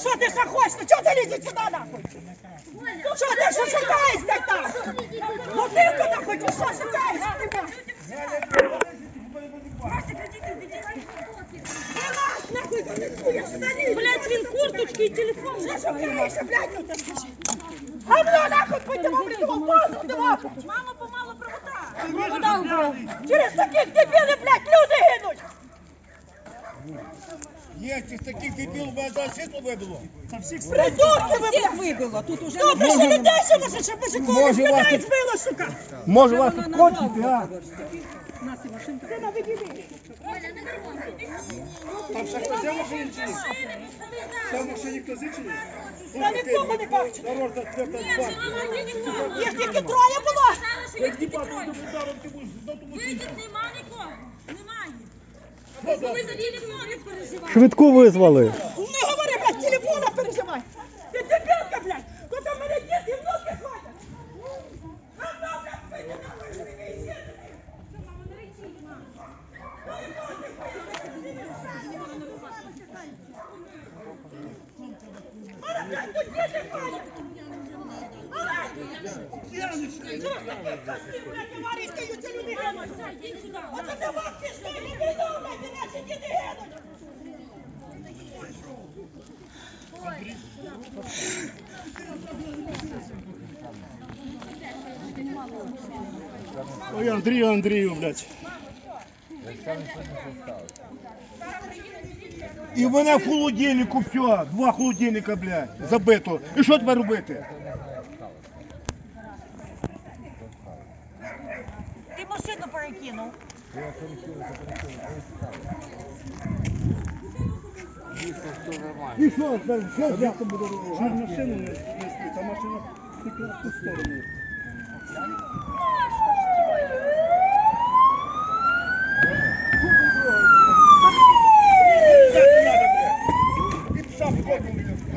Що ти ще хочеш? Ну чого ти лізеш сюди нахуй? Що ти що шукаєш так там? Ну ти куди хочеш? Що шукаєш? Нахуй, Блядь, він курточки і телефон. Що шукаєш, блядь, ти. Гавно нахуй, позу ти нахуй. Мама помалу провода. Через таких дебілів, блядь, люди гинуть. Є, чи таких дебіл би за світло вибило? Придурки ви, блядь. вибило, тут уже Ну, ти ще людей ще може, щоб може кого Може, вас тут- збило, сука. Може вас тут кончити, а? Там ще хтось є в машині чи ні? Ще в машині хтось є чи ні? Я нікого не бачу. Де там бар? Їх тільки троє було. Як діпати з депутатом, ти будеш тому світі. Нема нікого, немає. Коли за телефони переживають. Швидку визвали. Не говори, блядь, телефона переживай. Ти дебілка, блядь. Куди в мене діти і внуки ходять? А ну, блядь, вийди нахуй, вийди. Мене, блядь, тут діти ходять. Оце ти вас пішли, не відомо, блядь, і наші діти гинуть. Ой, Андрію, Андрію, блядь. І в мене в холодильнику все, два холодильника, блядь, забито. І що тепер робити? Ти машину перекинув. І що тепер, що завтра буде робити? Щоб машину не нести, та машина тільки в ту сторону. Так не надо, блядь. І пса в корму, блядь, в